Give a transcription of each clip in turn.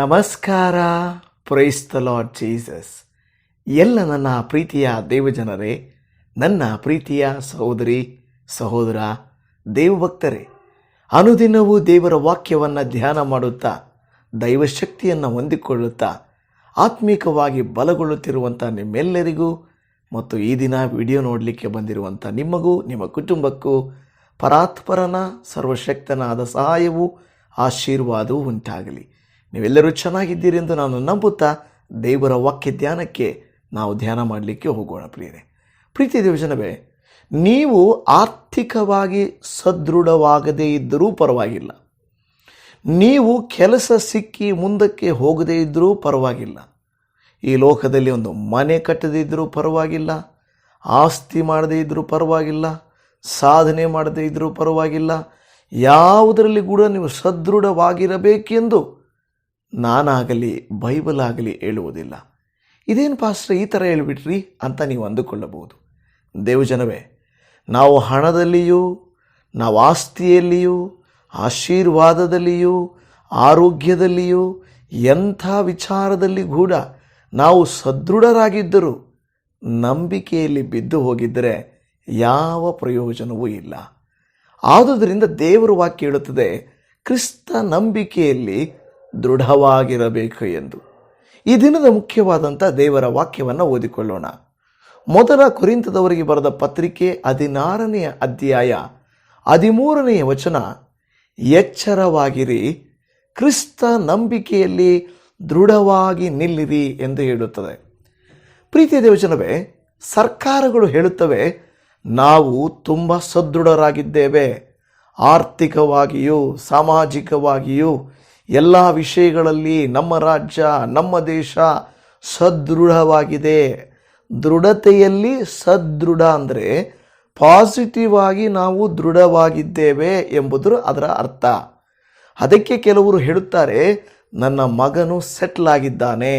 ನಮಸ್ಕಾರ. Price the Lord Jesus ಎಲ್ಲ ನನ್ನ ಪ್ರೀತಿಯ ದೇವಜನರೇ, ನನ್ನ ಪ್ರೀತಿಯ ಸಹೋದರಿ, ಸಹೋದರ, ದೇವಭಕ್ತರೇ, ಅನುದಿನವೂ ದೇವರ ವಾಕ್ಯವನ್ನು ಧ್ಯಾನ ಮಾಡುತ್ತಾ, ದೈವಶಕ್ತಿಯನ್ನು ಹೊಂದಿಕೊಳ್ಳುತ್ತಾ, ಆತ್ಮೀಕವಾಗಿ ಬಲಗೊಳ್ಳುತ್ತಿರುವಂಥ ನಿಮ್ಮೆಲ್ಲರಿಗೂ ಮತ್ತು ಈ ದಿನ ವಿಡಿಯೋ ನೋಡಲಿಕ್ಕೆ ಬಂದಿರುವಂಥ ನಿಮಗೂ, ನಿಮ್ಮ ಕುಟುಂಬಕ್ಕೂ ಪರಾತ್ಪರನ, ಸರ್ವಶಕ್ತನಾದ ಸಹಾಯವು, ಆಶೀರ್ವಾದವೂ ಉಂಟಾಗಲಿ. ನೀವೆಲ್ಲರೂ ಚೆನ್ನಾಗಿದ್ದೀರಿ ಎಂದು ನಾನು ನಂಬುತ್ತಾ ದೇವರ ವಾಕ್ಯ ಧ್ಯಾನಕ್ಕೆ ನಾವು ಧ್ಯಾನ ಮಾಡಲಿಕ್ಕೆ ಹೋಗೋಣ ಪ್ರಿಯರೇ. ಪ್ರೀತಿ ದೇವಜನವೇ ನೀವು ಆರ್ಥಿಕವಾಗಿ ಸದೃಢವಾಗದೇ ಇದ್ದರೂ ಪರವಾಗಿಲ್ಲ. ನೀವು ಕೆಲಸ ಸಿಕ್ಕಿ ಮುಂದಕ್ಕೆ ಹೋಗದೇ ಇದ್ದರೂ ಪರವಾಗಿಲ್ಲ. ಈ ಲೋಕದಲ್ಲಿ ಒಂದು ಮನೆ ಕಟ್ಟದೇ ಇದ್ದರೂ ಪರವಾಗಿಲ್ಲ. ಆಸ್ತಿ ಮಾಡದೇ ಇದ್ದರೂ ಪರವಾಗಿಲ್ಲ. ಸಾಧನೆ ಮಾಡದೇ ಇದ್ದರೂ ಪರವಾಗಿಲ್ಲ. ಯಾವುದರಲ್ಲಿ ಕೂಡ ನೀವು ಸದೃಢವಾಗಿರಬೇಕೆಂದು ನಾನಾಗಲಿ ಬೈಬಲ್ ಆಗಲಿ ಹೇಳುವುದಿಲ್ಲ. ಇದೇನು ಪಾಸ್ಟ್ರೆ, ಈ ಥರ ಹೇಳ್ಬಿಟ್ರಿ ಅಂತ ನೀವು ಅಂದುಕೊಳ್ಳಬಹುದು. ದೇವಜನವೇ ನಾವು ಹಣದಲ್ಲಿಯೂ, ನಾವು ಆಸ್ತಿಯಲ್ಲಿಯೂ, ಆಶೀರ್ವಾದದಲ್ಲಿಯೂ, ಆರೋಗ್ಯದಲ್ಲಿಯೂ, ಎಂಥ ವಿಚಾರದಲ್ಲಿ ಕೂಡ ನಾವು ಸದೃಢರಾಗಿದ್ದರೂ ನಂಬಿಕೆಯಲ್ಲಿ ಬಿದ್ದು ಹೋಗಿದ್ದರೆ ಯಾವ ಪ್ರಯೋಜನವೂ ಇಲ್ಲ. ಆದುದರಿಂದ ದೇವರು ವಾಕ್ಯ ಹೇಳುತ್ತದೆ, ಕ್ರಿಸ್ತ ನಂಬಿಕೆಯಲ್ಲಿ ದೃಢವಾಗಿರಬೇಕು ಎಂದು. ಈ ದಿನದ ಮುಖ್ಯವಾದಂಥ ದೇವರ ವಾಕ್ಯವನ್ನು ಓದಿಕೊಳ್ಳೋಣ. ಮೊದಲ ಕುರಿತದವರಿಗೆ ಬರೆದ ಪತ್ರಿಕೆ ಹದಿನಾರನೆಯ ಅಧ್ಯಾಯ ಹದಿಮೂರನೆಯ ವಚನ, ಎಚ್ಚರವಾಗಿರಿ, ಕ್ರಿಸ್ತ ನಂಬಿಕೆಯಲ್ಲಿ ದೃಢವಾಗಿ ನಿಲ್ಲಿರಿ ಎಂದು ಹೇಳುತ್ತದೆ. ಪ್ರೀತಿಯ ದೇವಚನವೇ ಸರ್ಕಾರಗಳು ಹೇಳುತ್ತವೆ, ನಾವು ತುಂಬ ಸದೃಢರಾಗಿದ್ದೇವೆ. ಆರ್ಥಿಕವಾಗಿಯೂ, ಸಾಮಾಜಿಕವಾಗಿಯೂ ಎಲ್ಲ ವಿಷಯಗಳಲ್ಲಿ ನಮ್ಮ ರಾಜ್ಯ, ನಮ್ಮ ದೇಶ ಸದೃಢವಾಗಿದೆ. ದೃಢತೆಯಲ್ಲಿ ಸದೃಢ ಅಂದರೆ ಪಾಸಿಟಿವ್ ಆಗಿ ನಾವು ದೃಢವಾಗಿದ್ದೇವೆ ಎಂಬುದು ಅದರ ಅರ್ಥ. ಅದಕ್ಕೆ ಕೆಲವರು ಹೇಳುತ್ತಾರೆ, ನನ್ನ ಮಗನು ಸೆಟ್ಲ್ ಆಗಿದ್ದಾನೆ.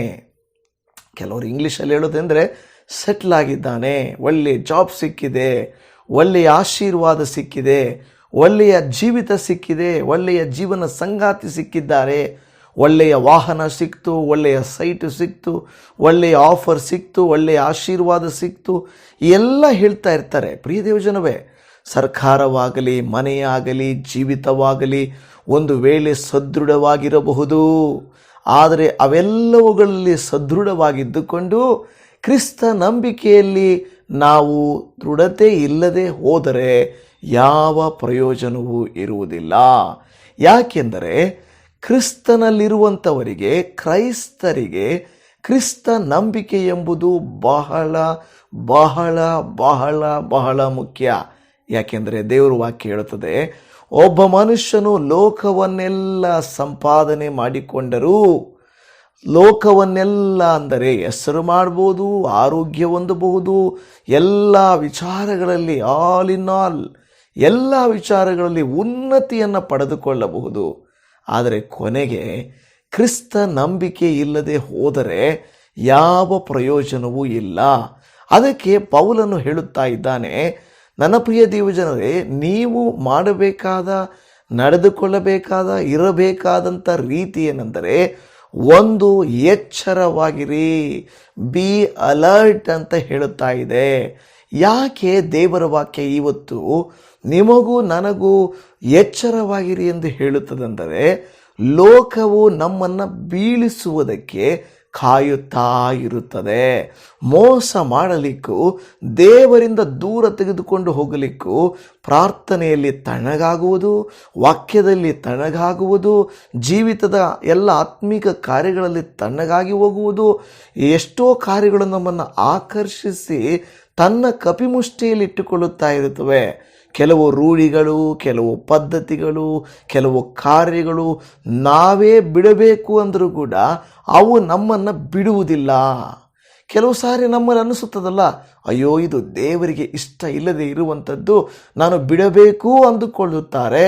ಕೆಲವರು ಇಂಗ್ಲೀಷಲ್ಲಿ ಹೇಳೋದೆಂದರೆ ಸೆಟ್ಲ್ ಆಗಿದ್ದಾನೆ. ಒಳ್ಳೆಯ ಜಾಬ್ ಸಿಕ್ಕಿದೆ, ಒಳ್ಳೆಯ ಆಶೀರ್ವಾದ ಸಿಕ್ಕಿದೆ. ಒಳ್ಳೆಯ ಜೀವಿತ ಸಿಕ್ಕಿದೆ, ಒಳ್ಳೆಯ ಜೀವನ ಸಂಗಾತಿ ಸಿಕ್ಕಿದ್ದಾರೆ. ಒಳ್ಳೆಯ ವಾಹನ ಸಿಕ್ತು, ಒಳ್ಳೆಯ ಸೈಟು ಸಿಕ್ತು, ಒಳ್ಳೆಯ ಆಫರ್ ಸಿಕ್ತು, ಒಳ್ಳೆಯ ಆಶೀರ್ವಾದ ಸಿಕ್ತು. ಎಲ್ಲ ಹೇಳ್ತಾ ಇರ್ತಾರೆ. ಪ್ರಿಯ ದೇವಜನವೇ, ಸರ್ಕಾರವಾಗಲಿ, ಮನೆಯಾಗಲಿ, ಜೀವಿತವಾಗಲಿ, ಒಂದು ವೇಳೆ ಸದೃಢವಾಗಿರಬಹುದು. ಆದರೆ ಅವೆಲ್ಲವುಗಳಲ್ಲಿ ಸದೃಢವಾಗಿದ್ದುಕೊಂಡು ಕ್ರಿಸ್ತ ನಂಬಿಕೆಯಲ್ಲಿ ನಾವು ದೃಢತೆ ಇಲ್ಲದೆ ಹೋದರೆ ಯಾವ ಪ್ರಯೋಜನವೂ ಇರುವುದಿಲ್ಲ. ಯಾಕೆಂದರೆ ಕ್ರಿಸ್ತನಲ್ಲಿರುವಂಥವರಿಗೆ, ಕ್ರೈಸ್ತರಿಗೆ ಕ್ರಿಸ್ತ ನಂಬಿಕೆ ಎಂಬುದು ಬಹಳ ಬಹಳ ಬಹಳ ಬಹಳ ಮುಖ್ಯ. ಯಾಕೆಂದರೆ ದೇವರು ವಾಕ್ಯ ಹೇಳುತ್ತದೆ, ಒಬ್ಬ ಮನುಷ್ಯನು ಲೋಕವನ್ನೆಲ್ಲ ಸಂಪಾದನೆ ಮಾಡಿಕೊಂಡರೂ, ಲೋಕವನ್ನೆಲ್ಲ ಅಂದರೆ ಹೆಸರು ಮಾಡ್ಬೋದು, ಆರೋಗ್ಯ ಹೊಂದಬಹುದು, ಎಲ್ಲ ವಿಚಾರಗಳಲ್ಲಿ ಆಲ್ ಇನ್ ಆಲ್ ಎಲ್ಲ ವಿಚಾರಗಳಲ್ಲಿ ಉನ್ನತಿಯನ್ನು ಪಡೆದುಕೊಳ್ಳಬಹುದು. ಆದರೆ ಕೊನೆಗೆ ಕ್ರಿಸ್ತ ನಂಬಿಕೆ ಇಲ್ಲದೆ ಹೋದರೆ ಯಾವ ಪ್ರಯೋಜನವೂ ಇಲ್ಲ. ಅದಕ್ಕೆ ಪೌಲನು ಹೇಳುತ್ತಾ ಇದ್ದಾನೆ, ನನ್ನ ಪ್ರಿಯ ದೇವಜನರೇ, ನೀವು ಮಾಡಬೇಕಾದ, ನಡೆದುಕೊಳ್ಳಬೇಕಾದ ಇರಬೇಕಾದಂಥ ರೀತಿ ಏನೆಂದರೆ ಒಂದು ಎಚ್ಚರವಾಗಿರಿ ಬಿ ಅಲರ್ಟ್ ಅಂತ ಹೇಳುತ್ತಾ ಇದೆ. ಯಾಕೆ ದೇವರ ವಾಕ್ಯ ಇವತ್ತು ನಿಮಗೂ ನನಗೂ ಎಚ್ಚರವಾಗಿರಿ ಎಂದು ಹೇಳುತ್ತದೆಂದರೆ, ಲೋಕವು ನಮ್ಮನ್ನು ಬೀಳಿಸುವುದಕ್ಕೆ ಕಾಯುತ್ತಾ ಇರುತ್ತದೆ. ಮೋಸ ಮಾಡಲಿಕ್ಕೂ, ದೇವರಿಂದ ದೂರ ತೆಗೆದುಕೊಂಡು ಹೋಗಲಿಕ್ಕೂ ಪ್ರಾರ್ಥನೆಯಲ್ಲಿ ತಣಗಾಗುವುದು, ವಾಕ್ಯದಲ್ಲಿ ತಣಗಾಗುವುದು, ಜೀವಿತದ ಎಲ್ಲ ಆತ್ಮಿಕ ಕಾರ್ಯಗಳಲ್ಲಿ ತಣ್ಣಗಾಗಿ ಹೋಗುವುದು, ಎಷ್ಟೋ ಕಾರ್ಯಗಳು ನಮ್ಮನ್ನು ಆಕರ್ಷಿಸಿ ತನ್ನ ಕಪಿಮುಷ್ಟಿಯಲ್ಲಿ ಇಟ್ಟುಕೊಳ್ಳುತ್ತಾ ಇರುತ್ತವೆ. ಕೆಲವು ರೂಢಿಗಳು, ಕೆಲವು ಪದ್ಧತಿಗಳು, ಕೆಲವು ಕಾರ್ಯಗಳು ನಾವೇ ಬಿಡಬೇಕು ಅಂದರೂ ಕೂಡ ಅವು ನಮ್ಮನ್ನು ಬಿಡುವುದಿಲ್ಲ. ಕೆಲವು ಸಾರಿ ನಮ್ಮಲ್ಲಿ ಅನಿಸುತ್ತದಲ್ಲ, ಅಯ್ಯೋ ಇದು ದೇವರಿಗೆ ಇಷ್ಟ ಇಲ್ಲದೆ ಇರುವಂಥದ್ದು ನಾನು ಬಿಡಬೇಕು ಅಂದುಕೊಳ್ಳುತ್ತಾರೆ,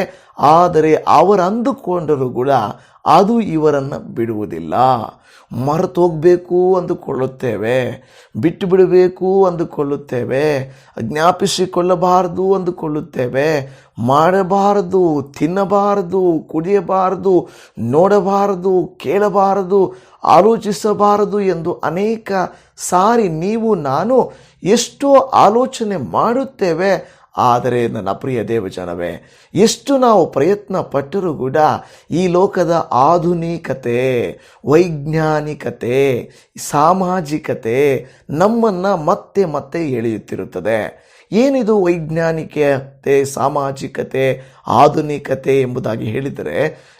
ಆದರೆ ಅವರು ಅಂದುಕೊಂಡರೂ ಕೂಡ ಅದು ಇವರನ್ನು ಬಿಡುವುದಿಲ್ಲ. ಮರೆತೋಗ್ಬೇಕು ಅಂದುಕೊಳ್ಳುತ್ತೇವೆ ಬಿಟ್ಟು ಬಿಡಬೇಕು ಅಂದುಕೊಳ್ಳುತ್ತೇವೆ, ಜ್ಞಾಪಿಸಿಕೊಳ್ಳಬಾರದು ಅಂದುಕೊಳ್ಳುತ್ತೇವೆ, ಮಾಡಬಾರದು, ತಿನ್ನಬಾರದು, ಕುಡಿಯಬಾರದು, ನೋಡಬಾರದು, ಕೇಳಬಾರದು, ಆಲೋಚಿಸಬಾರದು ಎಂದು ಅನೇಕ ಸಾರಿ ನೀವು, ನಾನು ಎಷ್ಟೋ ಆಲೋಚನೆ ಮಾಡುತ್ತೇವೆ ಆದರೆ ನನ್ನ ಪ್ರಿಯ ದೇವಜನವೇ, ಎಷ್ಟು ನಾವು ಪ್ರಯತ್ನ ಪಟ್ಟರೂ ಕೂಡ ಈ ಲೋಕದ ಆಧುನಿಕತೆ, ವೈಜ್ಞಾನಿಕತೆ, ಸಾಮಾಜಿಕತೆ ನಮ್ಮನ್ನು ಮತ್ತೆ ಮತ್ತೆ ಎಳೆಯುತ್ತಿರುತ್ತದೆ. ಏನಿದು ವೈಜ್ಞಾನಿಕತೆ, ಸಾಮಾಜಿಕತೆ, ಆಧುನಿಕತೆ ಎಂಬುದಾಗಿ ಹೇಳಿದರೆ,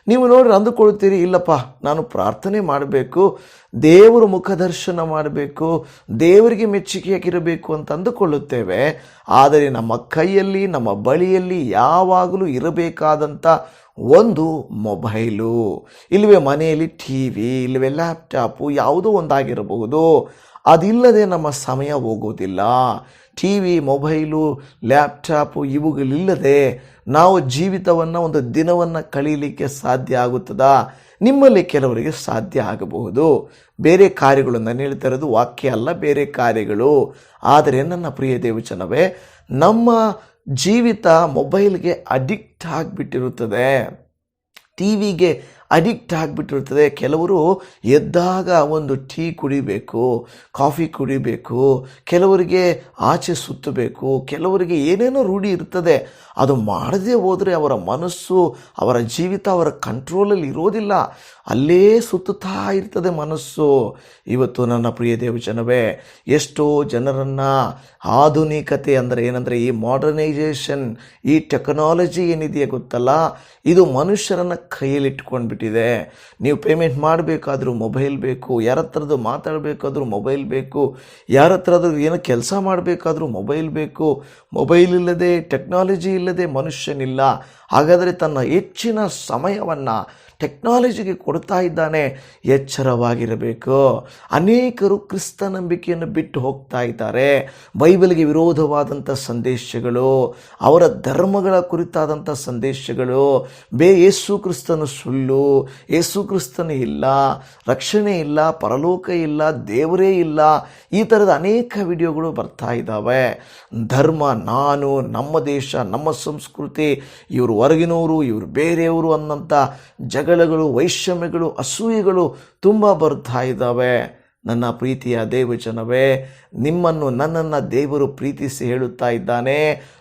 ನೀವು ನೋಡ್ರಿ ಅಂದುಕೊಳ್ತೀರಿ ಇಲ್ಲಪ್ಪ, ನಾನು ಪ್ರಾರ್ಥನೆ ಮಾಡಬೇಕು, ದೇವರು ಮುಖದರ್ಶನ ಮಾಡಬೇಕು, ದೇವರಿಗೆ ಮೆಚ್ಚುಗೆಯಾಗಿರಬೇಕು ಅಂತ ಅಂದುಕೊಳ್ಳುತ್ತೇವೆ. ಆದರೆ ನಮ್ಮ ಕೈಯಲ್ಲಿ, ನಮ್ಮ ಬಳಿಯಲ್ಲಿ ಯಾವಾಗಲೂ ಇರಬೇಕಾದಂಥ ಒಂದು ಮೊಬೈಲು, ಇಲ್ಲವೇ ಮನೆಯಲ್ಲಿ ಟಿ ವಿ, ಇಲ್ಲವೇ ಲ್ಯಾಪ್ಟಾಪು ಯಾವುದೋ ಒಂದಾಗಿರಬಹುದು. ಅದಿಲ್ಲದೆ ನಮ್ಮ ಸಮಯ ಹೋಗೋದಿಲ್ಲ. ಟಿ ವಿ ಮೊಬೈಲು, ಲ್ಯಾಪ್ಟಾಪು ಇವುಗಳಿಲ್ಲದೆ ನಾವು ಜೀವಿತವನ್ನು ಒಂದು ದಿನವನ್ನು ಕಳೀಲಿಕ್ಕೆ ಸಾಧ್ಯ ಆಗುತ್ತದಾ? ನಿಮ್ಮಲ್ಲಿ ಕೆಲವರಿಗೆ ಸಾಧ್ಯ ಆಗಬಹುದು. ಬೇರೆ ಕಾರ್ಯಗಳು ನಾನು ಹೇಳ್ತಾ ಇರೋದು ವಾಕ್ಯ ಅಲ್ಲ, ಬೇರೆ ಕಾರ್ಯಗಳು. ಆದರೆ ನನ್ನ ಪ್ರಿಯ ದೇವಚನವೇ ನಮ್ಮ ಜೀವಿತ ಮೊಬೈಲ್ಗೆ ಅಡಿಕ್ಟ್ ಆಗಿಬಿಟ್ಟಿರುತ್ತದೆ. ಟಿ ವಿಗೆ ಅಡಿಕ್ಟ್ ಆಗಿಬಿಟ್ಟಿರ್ತದೆ ಕೆಲವರು ಎದ್ದಾಗ ಒಂದು ಟೀ ಕುಡಿಬೇಕು, ಕಾಫಿ ಕುಡಿಬೇಕು, ಕೆಲವರಿಗೆ ಆಚೆ ಸುತ್ತಬೇಕು, ಕೆಲವರಿಗೆ ಏನೇನೋ ರೂಢಿ ಇರ್ತದೆ. ಅದು ಮಾಡದೇ ಹೋದರೆ ಅವರ ಮನಸ್ಸು, ಅವರ ಜೀವಿತ, ಅವರ ಕಂಟ್ರೋಲಲ್ಲಿ ಇರೋದಿಲ್ಲ. ಅಲ್ಲೇ ಸುತ್ತುತ್ತಾ ಇರ್ತದೆ ಮನಸ್ಸು. ಇವತ್ತು ನನ್ನ ಪ್ರಿಯ ದೇವಜನವೇ, ಎಷ್ಟೋ ಜನರನ್ನು ಆಧುನಿಕತೆ ಅಂದರೆ ಏನಂದರೆ ಈ ಮಾಡರ್ನೈಸೇಷನ್ ಈ ಟೆಕ್ನಾಲಜಿ ಏನಿದೆಯಾ ಗೊತ್ತಲ್ಲ? ಇದು ಮನುಷ್ಯರನ್ನು ಕೈಯಲ್ಲಿಟ್ಕೊಂಡ್ಬಿಟ್ಟಿದೆ ನೀವು ಪೇಮೆಂಟ್ ಮಾಡಬೇಕಾದ್ರೂ ಮೊಬೈಲ್ ಬೇಕು, ಯಾರ ಹತ್ರದ್ದು ಮಾತಾಡಬೇಕಾದ್ರೂ ಮೊಬೈಲ್ ಬೇಕು, ಯಾರ ಹತ್ರದ್ದು ಏನೋ ಕೆಲಸ ಮಾಡಬೇಕಾದ್ರೂ ಮೊಬೈಲ್ ಬೇಕು. ಮೊಬೈಲ್ ಇಲ್ಲದೆ ಟೆಕ್ನಾಲಜಿ ಇಲ್ಲದೆ ಮನುಷ್ಯನಿಲ್ಲ. ಹಾಗಾದರೆ ತನ್ನ ಹೆಚ್ಚಿನ ಸಮಯವನ್ನು ಟೆಕ್ನಾಲಜಿಗೆ ಕೊಡ್ತಾ ಇದ್ದಾನೆ, ಎಚ್ಚರವಾಗಿರಬೇಕು. ಅನೇಕರು ಕ್ರಿಸ್ತ ನಂಬಿಕೆಯನ್ನು ಬಿಟ್ಟು ಹೋಗ್ತಾ ಇದ್ದಾರೆ. ಬೈಬಲ್ಗೆ ವಿರೋಧವಾದಂಥ ಸಂದೇಶಗಳು, ಅವರ ಧರ್ಮಗಳ ಕುರಿತಾದಂಥ ಸಂದೇಶಗಳು, ಬೇ, ಯೇಸು ಕ್ರಿಸ್ತನು ಸುಳ್ಳು, ಯೇಸು ಕ್ರಿಸ್ತನು ಇಲ್ಲ, ರಕ್ಷಣೆ ಇಲ್ಲ, ಪರಲೋಕ ಇಲ್ಲ, ದೇವರೇ ಇಲ್ಲ, ಈ ಥರದ ಅನೇಕ ವಿಡಿಯೋಗಳು ಬರ್ತಾ ಇದ್ದಾವೆ. ಧರ್ಮ, ನಾನು, ನಮ್ಮ ದೇಶ, ನಮ್ಮ ಸಂಸ್ಕೃತಿ, ಇವರು ಹೊರಗಿನವರು, ಇವರು ಬೇರೆಯವರು ಅನ್ನೋಂಥ ಜಗಳಗಳು, ವೈಷಮ್ಯಗಳು, ಅಸೂಯೆಗಳು ತುಂಬ ಬರ್ತಾ ಇದ್ದಾವೆ. ನನ್ನ ಪ್ರೀತಿಯ ದೇವಜನವೇ, ನಿಮ್ಮನ್ನು ನನ್ನನ್ನು ದೇವರು ಪ್ರೀತಿಸಿ ಹೇಳುತ್ತಾ ಇದ್ದಾನೆ.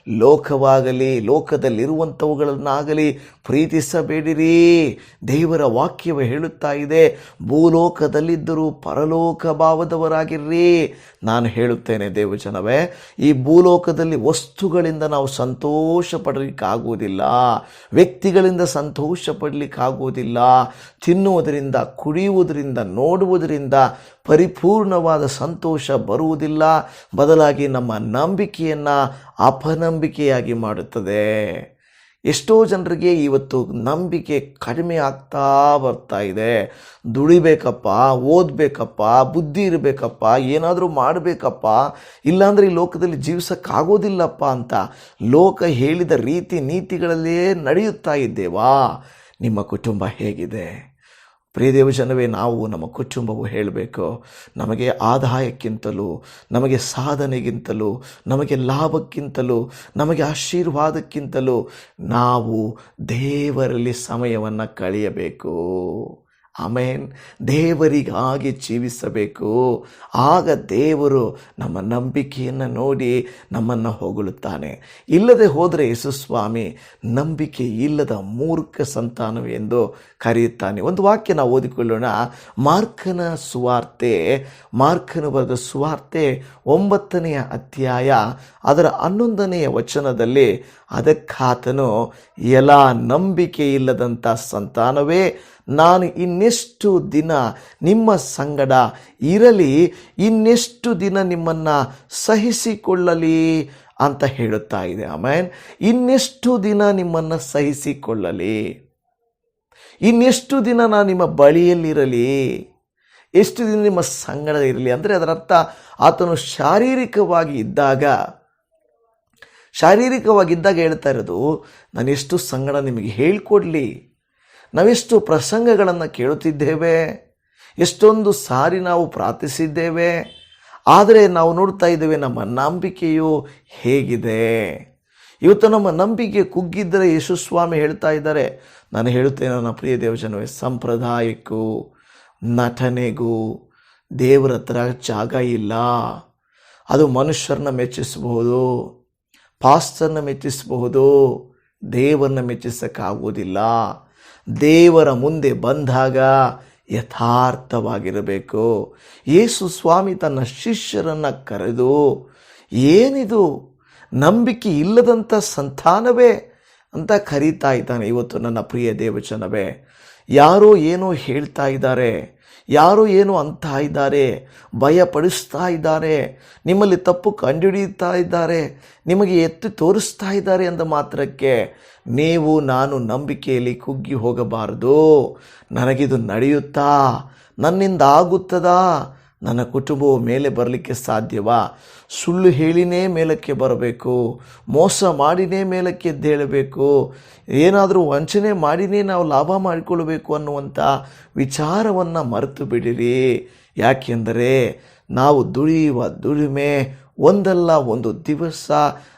ಲೋಕವಾಗಲಿ, ಲೋಕದಲ್ಲಿರುವಂಥವುಗಳನ್ನಾಗಲಿ ಪ್ರೀತಿಸಬೇಡಿರಿ. ದೇವರ ವಾಕ್ಯವು ಹೇಳುತ್ತಾ ಇದೆ, ಭೂಲೋಕದಲ್ಲಿದ್ದರೂ ಪರಲೋಕ ಭಾವದವರಾಗಿರ್ರಿ ನಾನು ಹೇಳುತ್ತೇನೆ ದೇವಜನವೇ, ಈ ಭೂಲೋಕದಲ್ಲಿ ವಸ್ತುಗಳಿಂದ ನಾವು ಸಂತೋಷ ಪಡಲಿಕ್ಕಾಗುವುದಿಲ್ಲ ವ್ಯಕ್ತಿಗಳಿಂದ ಸಂತೋಷ ಪಡಲಿಕ್ಕಾಗುವುದಿಲ್ಲ ತಿನ್ನುವುದರಿಂದ, ಕುಡಿಯುವುದರಿಂದ, ನೋಡುವುದರಿಂದ ಪರಿಪೂರ್ಣವಾದ ಸಂತೋಷ ಬರುವುದಿಲ್ಲ. ಬದಲಾಗಿ ನಮ್ಮ ನಂಬಿಕೆಯನ್ನು ಅಪನಂಬಿಕೆಯಾಗಿ ಮಾಡುತ್ತದೆ. ಎಷ್ಟೋ ಜನರಿಗೆ ಇವತ್ತು ನಂಬಿಕೆ ಕಡಿಮೆ ಆಗ್ತಾ ಬರ್ತಾ ಇದೆ. ದುಡಿಬೇಕಪ್ಪ, ಓದಬೇಕಪ್ಪ, ಬುದ್ಧಿ ಇರಬೇಕಪ್ಪ, ಏನಾದರೂ ಮಾಡಬೇಕಪ್ಪ, ಇಲ್ಲಾಂದರೆ ಈ ಲೋಕದಲ್ಲಿ ಜೀವಿಸೋಕ್ಕಾಗೋದಿಲ್ಲಪ್ಪ ಅಂತ ಲೋಕ ಹೇಳಿದ ರೀತಿ ನೀತಿಗಳಲ್ಲೇ ನಡೆಯುತ್ತಾ ಇದ್ದೇವಾ? ನಿಮ್ಮ ಕುಟುಂಬ ಹೇಗಿದೆ? ಪ್ರಿಯ ಜನವೇ ನಾವು ನಮ್ಮ ಕುಟುಂಬವು ಹೇಳಬೇಕು, ನಮಗೆ ಆದಾಯಕ್ಕಿಂತಲೂ, ನಮಗೆ ಸಾಧನೆಗಿಂತಲೂ, ನಮಗೆ ಲಾಭಕ್ಕಿಂತಲೂ, ನಮಗೆ ಆಶೀರ್ವಾದಕ್ಕಿಂತಲೂ ನಾವು ದೇವರಲ್ಲಿ ಸಮಯವನ್ನು ಕಳೆಯಬೇಕು. ಆಮೇನ್. ದೇವರಿಗಾಗಿ ಜೀವಿಸಬೇಕು. ಆಗ ದೇವರು ನಮ್ಮ ನಂಬಿಕೆಯನ್ನು ನೋಡಿ ನಮ್ಮನ್ನು ಹೊಗಳುತ್ತಾನೆ. ಇಲ್ಲದೆ ಹೋದರೆ ಯೇಸುಸ್ವಾಮಿ, ನಂಬಿಕೆ ಇಲ್ಲದ ಮೂರ್ಖ ಸಂತಾನವೇ ಎಂದು ಕರೆಯುತ್ತಾನೆ. ಒಂದು ವಾಕ್ಯ ನಾವು ಓದಿಕೊಳ್ಳೋಣ. ಮಾರ್ಕನ ಸುವಾರ್ತೆ, ಮಾರ್ಕನ ಬರೆದ ಸುವಾರ್ತೆ ಒಂಬತ್ತನೆಯ ಅಧ್ಯಾಯ, ಅದರ ಹನ್ನೊಂದನೆಯ ವಚನದಲ್ಲಿ, ಅದಕ್ಕಾತನು, ಎಲ್ಲ ನಂಬಿಕೆ ಇಲ್ಲದಂಥ ಸಂತಾನವೇ ನಾನು ಇನ್ನೆಷ್ಟು ದಿನ ನಿಮ್ಮ ಸಂಗಡ ಇರಲಿ, ಇನ್ನೆಷ್ಟು ದಿನ ನಿಮ್ಮನ್ನು ಸಹಿಸಿಕೊಳ್ಳಲಿ ಅಂತ ಹೇಳುತ್ತಾ ಇದೆ. ಆಮೇನ್. ಇನ್ನೆಷ್ಟು ದಿನ ನಿಮ್ಮನ್ನು ಸಹಿಸಿಕೊಳ್ಳಲಿ, ಇನ್ನೆಷ್ಟು ದಿನ ನಾನು ನಿಮ್ಮ ಬಳಿಯಲ್ಲಿರಲಿ, ಎಷ್ಟು ದಿನ ನಿಮ್ಮ ಸಂಗಡ ಇರಲಿ ಅಂದರೆ ಅದರ ಅರ್ಥ ಆತನು ಶಾರೀರಿಕವಾಗಿ ಇದ್ದಾಗ ಶಾರೀರಿಕವಾಗಿದ್ದಾಗ ಹೇಳ್ತಾ ಇರೋದು ನಾನು ಎಷ್ಟು ಸಂಗಡ ನಿಮಗೆ ಹೇಳ್ಕೊಡ್ಲಿ ನಾವೆಷ್ಟು ಪ್ರಸಂಗಗಳನ್ನು ಕೇಳುತ್ತಿದ್ದೇವೆ. ಎಷ್ಟೊಂದು ಸಾರಿ ನಾವು ಪ್ರಾರ್ಥಿಸಿದ್ದೇವೆ. ಆದರೆ ನಾವು ನೋಡ್ತಾ ಇದ್ದೇವೆ ನಮ್ಮ ನಂಬಿಕೆಯು ಹೇಗಿದೆ. ಇವತ್ತು ನಮ್ಮ ನಂಬಿಕೆ ಕುಗ್ಗಿದ್ದರೆ ಸ್ವಾಮಿ ಹೇಳ್ತಾ ಇದ್ದಾರೆ. ನಾನು ಹೇಳುತ್ತೇನೆ ನನ್ನ ಪ್ರಿಯ ದೇವಜನವೇ, ಸಂಪ್ರದಾಯಕ್ಕೂ, ನಟನೆಗೂ ದೇವರ ಹತ್ರ ಜಾಗ ಇಲ್ಲ. ಅದು ಮನುಷ್ಯರನ್ನ ಮೆಚ್ಚಿಸಬಹುದು, ಪಾಸ್ಟರ್ನ ಮೆಚ್ಚಿಸಬಹುದು, ದೇವರನ್ನ ಮೆಚ್ಚಿಸಕ್ಕಾಗುವುದಿಲ್ಲ. ದೇವರ ಮುಂದೆ ಬಂದಾಗ ಯಥಾರ್ಥವಾಗಿರಬೇಕು. ಯೇಸು ಸ್ವಾಮಿ ತನ್ನ ಶಿಷ್ಯರನ್ನು ಕರೆದು, ಏನಿದು? ನಂಬಿಕೆ ಇಲ್ಲದಂಥ ಸಂತಾನವೇ ಅಂತ ಕರೀತಾ ಇದ್ದಾನೆ ಇವತ್ತು ನನ್ನ ಪ್ರಿಯ ದೇವಚನವೇ ಯಾರೋ ಏನೋ ಹೇಳ್ತಾ ಇದ್ದಾರೆ. ಯಾರೋ ಏನು ಅಂತ ಇದ್ದಾರೆ? ಭಯಪಡಿಸ್ತಾ ಇದ್ದಾರೆ. ನಿಮ್ಮಲ್ಲಿ ತಪ್ಪು ಕಂಡುಹಿಡಿಯುತ್ತಾ ಇದ್ದಾರೆ. ನಿಮಗೆ ಎತ್ತಿ ತೋರಿಸ್ತಾ ಇದ್ದಾರೆ ಅಂದ ಮಾತ್ರಕ್ಕೆ ನೀವು, ನಾನು ನಂಬಿಕೆಯಲ್ಲಿ ಕುಗ್ಗಿ ಹೋಗಬಾರದು. ನನಗಿದು ನಡೆಯುತ್ತಾ? ನನ್ನಿಂದ ಆಗುತ್ತದಾ? ನನ್ನ ಕುಟುಂಬವು ಮೇಲೆ ಬರಲಿಕ್ಕೆ ಸಾಧ್ಯವಾ? ಸುಳ್ಳು ಹೇಳಿನೇ ಮೇಲಕ್ಕೆ ಬರಬೇಕು. ಮೋಸ ಮಾಡಿನೇ ಮೇಲಕ್ಕೆ ಎದ್ದೇಳಬೇಕು. ಏನಾದರೂ ವಂಚನೆ ಮಾಡಿನೇ ನಾವು ಲಾಭ ಮಾಡಿಕೊಳ್ಳಬೇಕು ಅನ್ನುವಂಥ ವಿಚಾರವನ್ನು ಮರೆತು ಬಿಡಿರಿ. ಯಾಕೆಂದರೆ ನಾವು ದುಡಿಯುವ ದುಡಿಮೆ ಒಂದಲ್ಲ, ಒಂದು ದಿವಸ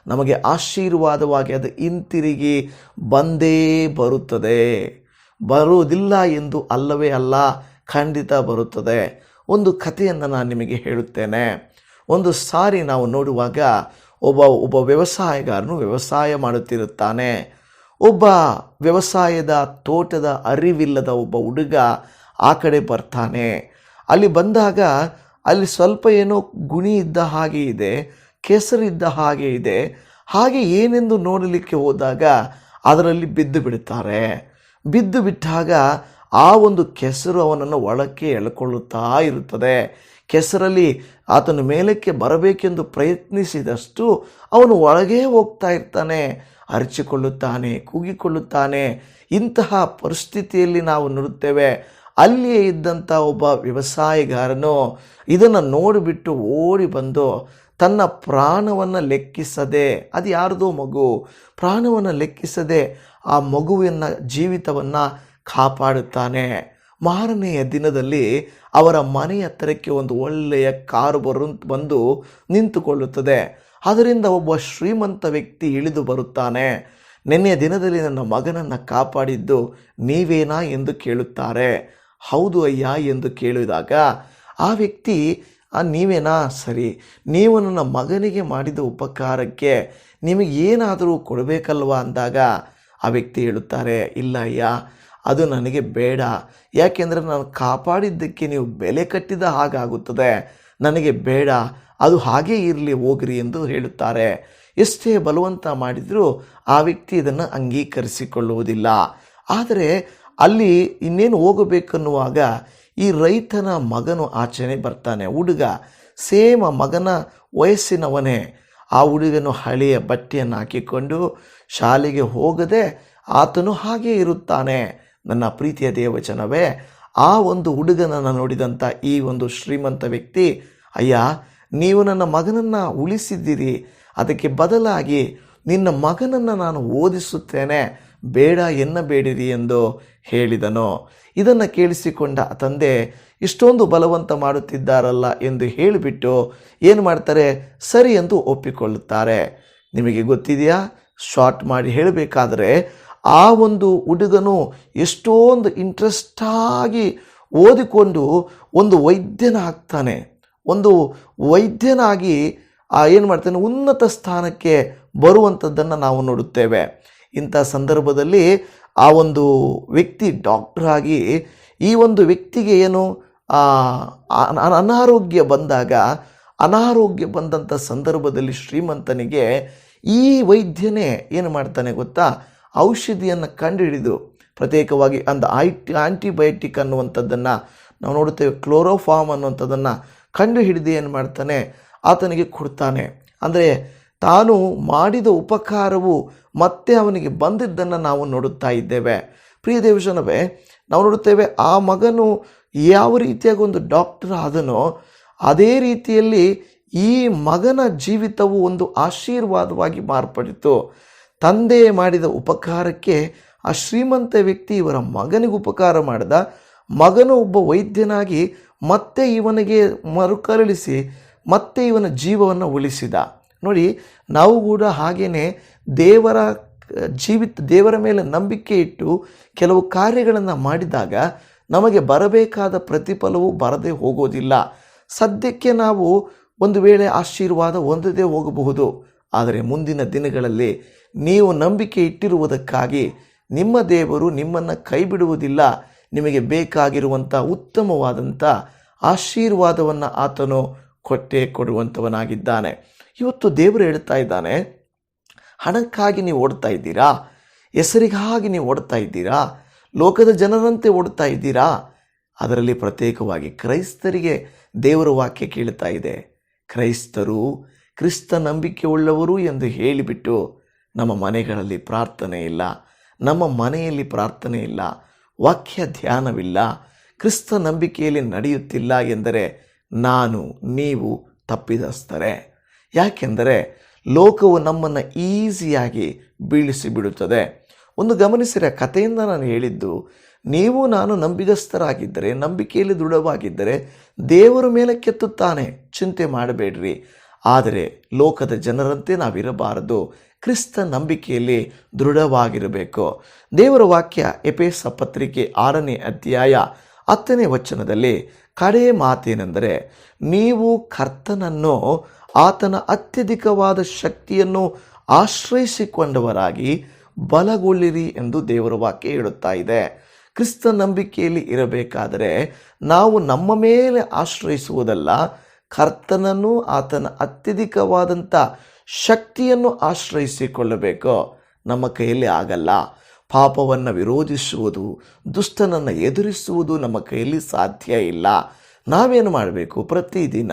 ನಮಗೆ ಆಶೀರ್ವಾದವಾಗಿ ಅದು ಹಿಂತಿರುಗಿ ಬಂದೇ ಬರುತ್ತದೆ. ಬರುವುದಿಲ್ಲ ಎಂದು ಅಲ್ಲವೇ ಅಲ್ಲ, ಖಂಡಿತ ಬರುತ್ತದೆ. ಒಂದು ಕಥೆಯನ್ನು ನಾನು ನಿಮಗೆ ಹೇಳುತ್ತೇನೆ. ಒಂದು ಸಾರಿ ನಾವು ನೋಡುವಾಗ ಒಬ್ಬ ಒಬ್ಬ ವ್ಯವಸಾಯಗಾರನು ವ್ಯವಸಾಯ ಮಾಡುತ್ತಿರುತ್ತಾನೆ. ಒಬ್ಬ ವ್ಯವಸಾಯದ ತೋಟದ ಅರಿವಿಲ್ಲದ ಒಬ್ಬ ಹುಡುಗ ಆ ಕಡೆ ಬರ್ತಾನೆ. ಅಲ್ಲಿ ಬಂದಾಗ ಅಲ್ಲಿ ಸ್ವಲ್ಪ ಏನೋ ಗುಣಿ ಇದ್ದ ಹಾಗೆ ಇದೆ ಕೆಸರಿದ್ದ ಹಾಗೆ ಇದೆ, ಹಾಗೆ ಏನೆಂದು ನೋಡಲಿಕ್ಕೆ ಹೋದಾಗ ಅದರಲ್ಲಿ ಬಿದ್ದು ಬಿಡುತ್ತಾರೆ ಬಿದ್ದು ಬಿಟ್ಟಾಗ ಆ ಒಂದು ಕೆಸರು ಅವನನ್ನು ಒಳಕ್ಕೆ ಎಳ್ಕೊಳ್ಳುತ್ತಾ ಇರುತ್ತದೆ. ಕೆಸರಲ್ಲಿ ಆತನು ಮೇಲಕ್ಕೆ ಬರಬೇಕೆಂದು ಪ್ರಯತ್ನಿಸಿದಷ್ಟು ಅವನು ಒಳಗೇ ಹೋಗ್ತಾ ಇರ್ತಾನೆ. ಅರಚಿಕೊಳ್ಳುತ್ತಾನೆ, ಕೂಗಿಕೊಳ್ಳುತ್ತಾನೆ. ಇಂತಹ ಪರಿಸ್ಥಿತಿಯಲ್ಲಿ ನಾವು ನೋಡುತ್ತೇವೆ. ಅಲ್ಲಿಯೇ ಇದ್ದಂಥ ಒಬ್ಬ ವ್ಯವಸಾಯಗಾರನು ಇದನ್ನು ನೋಡಿಬಿಟ್ಟು ಓಡಿ ಬಂದು ತನ್ನ ಪ್ರಾಣವನ್ನು ಲೆಕ್ಕಿಸದೆ ಅದು ಯಾರ್ದೋ ಮಗು, ಪ್ರಾಣವನ್ನು ಲೆಕ್ಕಿಸದೆ ಆ ಮಗುವಿನ ಜೀವಿತವನ್ನು ಕಾಪಾಡುತ್ತಾನೆ. ಮಾರನೆಯ ದಿನದಲ್ಲಿ ಅವರ ಮನೆಯ ಹತ್ತಿರಕ್ಕೆ ಒಂದು ಒಳ್ಳೆಯ ಕಾರು ಬರು, ಬಂದು ನಿಂತುಕೊಳ್ಳುತ್ತದೆ. ಅದರಿಂದ ಒಬ್ಬ ಶ್ರೀಮಂತ ವ್ಯಕ್ತಿ ಇಳಿದು ಬರುತ್ತಾನೆ. ನಿನ್ನೆಯ ದಿನದಲ್ಲಿ ನನ್ನ ಮಗನನ್ನು ಕಾಪಾಡಿದ್ದು ನೀವೇನಾ ಎಂದು ಕೇಳುತ್ತಾರೆ. ಹೌದು ಅಯ್ಯ ಎಂದು ಕೇಳಿದಾಗ, ಆ ವ್ಯಕ್ತಿ ನೀವೇನಾ? ಸರಿ, ನೀವು ನನ್ನ ಮಗನಿಗೆ ಮಾಡಿದ ಉಪಕಾರಕ್ಕೆ ನಿಮಗೆ ಏನಾದರೂ ಕೊಡಬೇಕಲ್ವಾ? ಅಂದಾಗ ಆ ವ್ಯಕ್ತಿ ಹೇಳುತ್ತಾರೆ, ಇಲ್ಲ ಅಯ್ಯ ಅದು ನನಗೆ ಬೇಡ. ಯಾಕೆಂದರೆ ನಾನು ಕಾಪಾಡಿದ್ದಕ್ಕೆ ನೀವು ಬೆಲೆ ಕಟ್ಟಿದ ಹಾಗಾಗುತ್ತದೆ. ನನಗೆ ಬೇಡ. ಅದು ಹಾಗೇ ಇರಲಿ ಹೋಗ್ರಿ ಎಂದು ಹೇಳುತ್ತಾರೆ. ಎಷ್ಟೇ ಬಲವಂತ ಮಾಡಿದರೂ ಆ ವ್ಯಕ್ತಿ ಇದನ್ನು ಅಂಗೀಕರಿಸಿಕೊಳ್ಳುವುದಿಲ್ಲ. ಆದರೆ ಅಲ್ಲಿ ಇನ್ನೇನು ಹೋಗಬೇಕನ್ನುವಾಗ ಈ ರೈತನ ಮಗನು ಆಚೆನೆ ಬರ್ತಾನೆ. ಹುಡುಗ, ಸೇಮ ಮಗನ ವಯಸ್ಸಿನವನೇ. ಆ ಹುಡುಗನು ಹಳೆಯ ಬಟ್ಟೆಯನ್ನು ಹಾಕಿಕೊಂಡು ಶಾಲೆಗೆ ಹೋಗದೆ ಆತನು ಹಾಗೇ ಇರುತ್ತಾನೆ. ನನ್ನ ಪ್ರೀತಿಯ ದೇವಚನವೇ ಆ ಒಂದು ಹುಡುಗನನ್ನು ನೋಡಿದಂಥ ಈ ಒಂದು ಶ್ರೀಮಂತ ವ್ಯಕ್ತಿ, ಅಯ್ಯ, ನೀವು ನನ್ನ ಮಗನನ್ನು ಉಳಿಸಿದ್ದೀರಿ. ಅದಕ್ಕೆ ಬದಲಾಗಿ ನಿನ್ನ ಮಗನನ್ನು ನಾನು ಓದಿಸುತ್ತೇನೆ. ಬೇಡ ಎನ್ನಬೇಡಿರಿ ಎಂದು ಹೇಳಿದನು. ಇದನ್ನು ಕೇಳಿಸಿಕೊಂಡ ತಂದೆ, ಇಷ್ಟೊಂದು ಬಲವಂತ ಮಾಡುತ್ತಿದ್ದಾರಲ್ಲ ಎಂದು ಹೇಳಿಬಿಟ್ಟು ಏನು ಮಾಡ್ತಾರೆ? ಸರಿ ಎಂದು ಒಪ್ಪಿಕೊಳ್ಳುತ್ತಾರೆ. ನಿಮಗೆ ಗೊತ್ತಿದೆಯಾ? ಶಾರ್ಟ್ ಮಾಡಿ ಹೇಳಬೇಕಾದ್ರೆ ಆ ಒಂದು ಹುಡುಗನು ಎಷ್ಟೊಂದು ಇಂಟ್ರೆಸ್ಟಾಗಿ ಓದಿಕೊಂಡು ಒಂದು ವೈದ್ಯನಾಗ್ತಾನೆ. ಒಂದು ವೈದ್ಯನಾಗಿ ಏನು ಮಾಡ್ತಾನೆ, ಉನ್ನತ ಸ್ಥಾನಕ್ಕೆ ಬರುವಂಥದ್ದನ್ನು ನಾವು ನೋಡುತ್ತೇವೆ. ಇಂಥ ಸಂದರ್ಭದಲ್ಲಿ ಆ ಒಂದು ವ್ಯಕ್ತಿ ಡಾಕ್ಟರ್ ಆಗಿ, ಈ ಒಂದು ವ್ಯಕ್ತಿಗೆ ಏನು ಅನಾರೋಗ್ಯ ಬಂದಾಗ, ಅನಾರೋಗ್ಯ ಬಂದಂಥ ಸಂದರ್ಭದಲ್ಲಿ ಶ್ರೀಮಂತನಿಗೆ ಈ ವೈದ್ಯನೇ ಏನು ಮಾಡ್ತಾನೆ ಗೊತ್ತಾ? ಔಷಧಿಯನ್ನು ಕಂಡುಹಿಡಿದು ಪ್ರತ್ಯೇಕವಾಗಿ ಅಂದ ಐಟಿ ಆಂಟಿಬಯೋಟಿಕ್ ಅನ್ನುವಂಥದ್ದನ್ನು ನಾವು ನೋಡುತ್ತೇವೆ, ಕ್ಲೋರೋಫಾರ್ಮ್ ಅನ್ನುವಂಥದ್ದನ್ನು ಕಂಡು ಹಿಡಿದು ಏನು ಮಾಡ್ತಾನೆ, ಆತನಿಗೆ ಕೊಡ್ತಾನೆ. ಅಂದರೆ ತಾನು ಮಾಡಿದ ಉಪಕಾರವು ಮತ್ತೆ ಅವನಿಗೆ ಬಂದಿದ್ದನ್ನು ನಾವು ನೋಡುತ್ತಾ ಇದ್ದೇವೆ. ಪ್ರಿಯ ದೇವಜನವೇ ನಾವು ನೋಡುತ್ತೇವೆ ಆ ಮಗನು ಯಾವ ರೀತಿಯಾಗಿ ಒಂದು ಡಾಕ್ಟರ್ ಆದನೋ, ಅದೇ ರೀತಿಯಲ್ಲಿ ಈ ಮಗನ ಜೀವಿತವು ಒಂದು ಆಶೀರ್ವಾದವಾಗಿ ಮಾರ್ಪಡಿತು ತಂದೆ ಮಾಡಿದ ಉಪಕಾರಕ್ಕೆ ಆ ಶ್ರೀಮಂತ ವ್ಯಕ್ತಿ ಇವರ ಮಗನಿಗೆ ಉಪಕಾರ ಮಾಡಿದ. ಮಗನು ಒಬ್ಬ ವೈದ್ಯನಾಗಿ ಮತ್ತೆ ಇವನಿಗೆ ಮರುಕರಳಿಸಿ, ಮತ್ತೆ ಇವನ ಜೀವವನ್ನು ಉಳಿಸಿದ. ನೋಡಿ, ನಾವು ಕೂಡ ಹಾಗೇ ದೇವರ, ಜೀವಿತ, ದೇವರ ಮೇಲೆ ನಂಬಿಕೆ ಇಟ್ಟು ಕೆಲವು ಕಾರ್ಯಗಳನ್ನು ಮಾಡಿದಾಗ ನಮಗೆ ಬರಬೇಕಾದ ಪ್ರತಿಫಲವು ಬರದೇ ಹೋಗೋದಿಲ್ಲ. ಸದ್ಯಕ್ಕೆ ನಾವು ಒಂದು ವೇಳೆ ಆಶೀರ್ವಾದ ಹೊಂದದೇ ಹೋಗಬಹುದು. ಆದರೆ ಮುಂದಿನ ದಿನಗಳಲ್ಲಿ ನೀವು ನಂಬಿಕೆ ಇಟ್ಟಿರುವುದಕ್ಕಾಗಿ ನಿಮ್ಮ ದೇವರು ನಿಮ್ಮನ್ನು ಕೈ ಬಿಡುವುದಿಲ್ಲ ನಿಮಗೆ ಬೇಕಾಗಿರುವಂಥ ಉತ್ತಮವಾದಂಥ ಆಶೀರ್ವಾದವನ್ನು ಆತನು ಕೊಟ್ಟೇ ಕೊಡುವಂಥವನಾಗಿದ್ದಾನೆ ಇವತ್ತು ದೇವರು ಹೇಳ್ತಾ ಇದ್ದಾನೆ, ಹಣಕ್ಕಾಗಿ ನೀವು ಓಡ್ತಾ ಇದ್ದೀರಾ? ಹೆಸರಿಗಾಗಿ ನೀವು ಓಡ್ತಾ ಇದ್ದೀರಾ? ಲೋಕದ ಜನರಂತೆ ಓಡ್ತಾ ಇದ್ದೀರಾ? ಅದರಲ್ಲಿ ಪ್ರತ್ಯೇಕವಾಗಿ ಕ್ರೈಸ್ತರಿಗೆ ದೇವರ ವಾಕ್ಯ ಕೇಳ್ತಾ ಇದೆ. ಕ್ರೈಸ್ತರು ಕ್ರಿಸ್ತ ನಂಬಿಕೆ ಉಳ್ಳವರು ಎಂದು ಹೇಳಿಬಿಟ್ಟು ನಮ್ಮ ಮನೆಗಳಲ್ಲಿ ಪ್ರಾರ್ಥನೆ ಇಲ್ಲ, ನಮ್ಮ ಮನೆಯಲ್ಲಿ ಪ್ರಾರ್ಥನೆ ಇಲ್ಲ, ವಾಕ್ಯ ಧ್ಯಾನವಿಲ್ಲ, ಕ್ರಿಸ್ತ ನಂಬಿಕೆಯಲ್ಲಿ ನಡೆಯುತ್ತಿಲ್ಲ ಎಂದರೆ ನಾನು, ನೀವು ತಪ್ಪಿದಸ್ತರೆ ಯಾಕೆಂದರೆ ಲೋಕವು ನಮ್ಮನ್ನು ಈಸಿಯಾಗಿ ಬೀಳಿಸಿ ಬಿಡುತ್ತದೆ ಒಂದು ಗಮನಿಸಿರ ಕಥೆಯಿಂದ ನಾನು ಹೇಳಿದ್ದು, ನೀವು ನಾನು ನಂಬಿಗಸ್ತರಾಗಿದ್ದರೆ ನಂಬಿಕೆಯಲ್ಲಿ ದೃಢವಾಗಿದ್ದರೆ ದೇವರ ಮೇಲೆ ಕೆತ್ತುತ್ತಾನೆ, ಚಿಂತೆ ಮಾಡಬೇಡ್ರಿ. ಆದರೆ ಲೋಕದ ಜನರಂತೆ ನಾವಿರಬಾರದು. ಕ್ರಿಸ್ತ ನಂಬಿಕೆಯಲ್ಲಿ ದೃಢವಾಗಿರಬೇಕು. ದೇವರ ವಾಕ್ಯ ಎಪೇಸ ಪತ್ರಿಕೆ ಆರನೇ ಅಧ್ಯಾಯ ಹತ್ತನೇ ವಚನದಲ್ಲಿ ಕಡೆ ಮಾತೇನೆಂದರೆ, ನೀವು ಕರ್ತನನ್ನು ಆತನ ಅತ್ಯಧಿಕವಾದ ಶಕ್ತಿಯನ್ನು ಆಶ್ರಯಿಸಿಕೊಂಡವರಾಗಿ ಬಲಗೊಳ್ಳಿರಿ ಎಂದು ದೇವರ ವಾಕ್ಯ ಹೇಳುತ್ತಾ ಇದೆ. ಕ್ರಿಸ್ತ ನಂಬಿಕೆಯಲ್ಲಿ ಇರಬೇಕಾದರೆ ನಾವು ನಮ್ಮ ಮೇಲೆ ಆಶ್ರಯಿಸುವುದಲ್ಲ, ಕರ್ತನನ್ನು ಆತನ ಅತ್ಯಧಿಕವಾದಂಥ ಶಕ್ತಿಯನ್ನು ಆಶ್ರಯಿಸಿಕೊಳ್ಳಬೇಕು? ನಮ್ಮ ಕೈಯಲ್ಲಿ ಆಗಲ್ಲ. ಪಾಪವನ್ನು ವಿರೋಧಿಸುವುದು, ದುಷ್ಟನನ್ನು ಎದುರಿಸುವುದು ನಮ್ಮ ಕೈಯಲ್ಲಿ ಸಾಧ್ಯ ಇಲ್ಲ. ನಾವೇನು ಮಾಡಬೇಕು? ಪ್ರತಿದಿನ